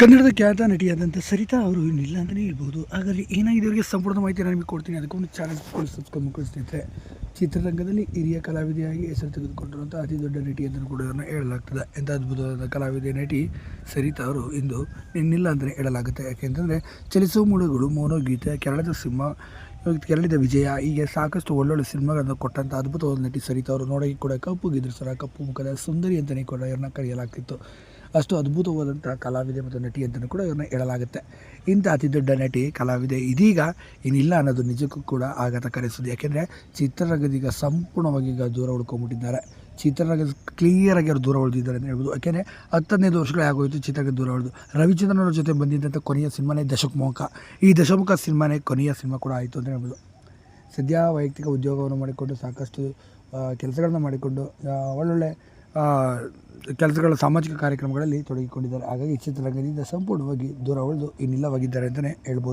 ಕನ್ನಡದ ಖ್ಯಾತ ನಟಿಯಾದಂಥ ಸರಿತಾ ಅವರು ಇನ್ನಿಲ್ಲ ಅಂತಲೇ ಹೇಳ್ಬೋದು. ಹಾಗಾಗಿ ಏನಾಗಿದೆ ಅವರಿಗೆ ಸಂಪೂರ್ಣ ಮಾಹಿತಿ ನಾನು ನಿಮಗೆ ಕೊಡ್ತೀನಿ. ಅದಕ್ಕೊಂದು ಚಾನಲ್ ಸಬ್ಸ್ಕ್ರೈಬ್ ಮಾಡ್ಕೊಳ್ಳಿ ಸ್ನೇಹಿತರೆ. ಚಿತ್ರರಂಗದಲ್ಲಿ ಹಿರಿಯ ಕಲಾವಿದೆಯಾಗಿ ಹೆಸರು ತೆಗೆದುಕೊಂಡಿರುವಂಥ ಅತಿ ದೊಡ್ಡ ನಟಿ ಅಂತಲೂ ಕೂಡ ಇವರನ್ನು ಹೇಳಲಾಗ್ತದೆ. ಎಂಥ ಅದ್ಭುತವಾದ ಕಲಾವಿದೆ, ನಟಿ ಸರಿತಾ ಅವರು ಇಂದು ಇನ್ನಿಲ್ಲ ಅಂತಲೇ ಹೇಳಲಾಗುತ್ತೆ. ಯಾಕೆಂತಂದರೆ ಚಲಿಸುವ ಮೋನೋ ಗೀತೆ ಕೆರಳದ ಸಿಂಹ, ಕೇರಳದ ವಿಜಯ, ಹೀಗೆ ಸಾಕಷ್ಟು ಒಳ್ಳೊಳ್ಳೆ ಸಿನಿಮಾಗಳನ್ನು ಕೊಟ್ಟಂಥ ಅದ್ಭುತವಾದ ನಟಿ ಸರಿತಾ ಅವರು ನೋಡೋಕೆ ಕೂಡ ಕಪ್ಪು ಗಿದ್ರಸರ, ಕಪ್ಪು ಮುಖದ ಸುಂದರಿ ಅಂತಲೇ ಕೂಡ ಇವ್ರನ್ನ ಕರೆಯಲಾಗ್ತಿತ್ತು. ಅಷ್ಟು ಅದ್ಭುತವಾದಂಥ ಕಲಾವಿದೆ ಮತ್ತು ನಟಿ ಅಂತಲೂ ಕೂಡ ಇವ್ರನ್ನ ಹೇಳಲಾಗುತ್ತೆ. ಇಂಥ ಅತಿ ದೊಡ್ಡ ನಟಿ, ಕಲಾವಿದೆ ಇದೀಗ ಏನಿಲ್ಲ ಅನ್ನೋದು ನಿಜಕ್ಕೂ ಕೂಡ ಆಘಾತ ಸುದ್ದಿ ಯಾಕೆಂದರೆ ಚಿತ್ರರಂಗದೀಗ ಸಂಪೂರ್ಣವಾಗಿ ಈಗ ದೂರ ಉಳ್ಕೊಂಬಿಟ್ಟಿದ್ದಾರೆ ಚಿತ್ರರಂಗದ ಕ್ಲಿಯರಾಗಿ ಅವರು ದೂರ ಉಳಿದಿದ್ದಾರೆ ಅಂತ ಹೇಳ್ಬೋದು. ಯಾಕೆಂದರೆ ಹತ್ತದೈದು ವರ್ಷಗಳೇ ಆಗೋಯಿತು ಚಿತ್ರರಂಗ ದೂರ ಉಳಿದು. ರವಿಚಂದ್ರನ್ ಜೊತೆ ಬಂದಿದ್ದಂಥ ಕೊನೆಯ ಸಿನಿಮಾನೇ ದಶಕಮುಖ ಈ ದಶಮುಖ ಸಿನಿಮಾನೇ ಕೊನೆಯ ಸಿನಿಮಾ ಕೂಡ ಆಯಿತು ಅಂತ ಹೇಳ್ಬೋದು. ಸದ್ಯ ವೈಯಕ್ತಿಕ ಉದ್ಯೋಗವನ್ನು ಮಾಡಿಕೊಂಡು ಸಾಕಷ್ಟು ಕೆಲಸಗಳನ್ನು ಮಾಡಿಕೊಂಡು ಒಳ್ಳೊಳ್ಳೆ ಕೆಲಸಗಳ ಸಾಮಾಜಿಕ ಕಾರ್ಯಕ್ರಮಗಳಲ್ಲಿ ತೊಡಗಿಕೊಂಡಿದ್ದಾರೆ. ಹಾಗಾಗಿ ಚಿತ್ರರಂಗದಿಂದ ಸಂಪೂರ್ಣವಾಗಿ ದೂರ ಉಳಿದು ಇನ್ನಿಲ್ಲವಾಗಿದ್ದಾರೆ ಅಂತಲೇ ಹೇಳ್ಬೋದು.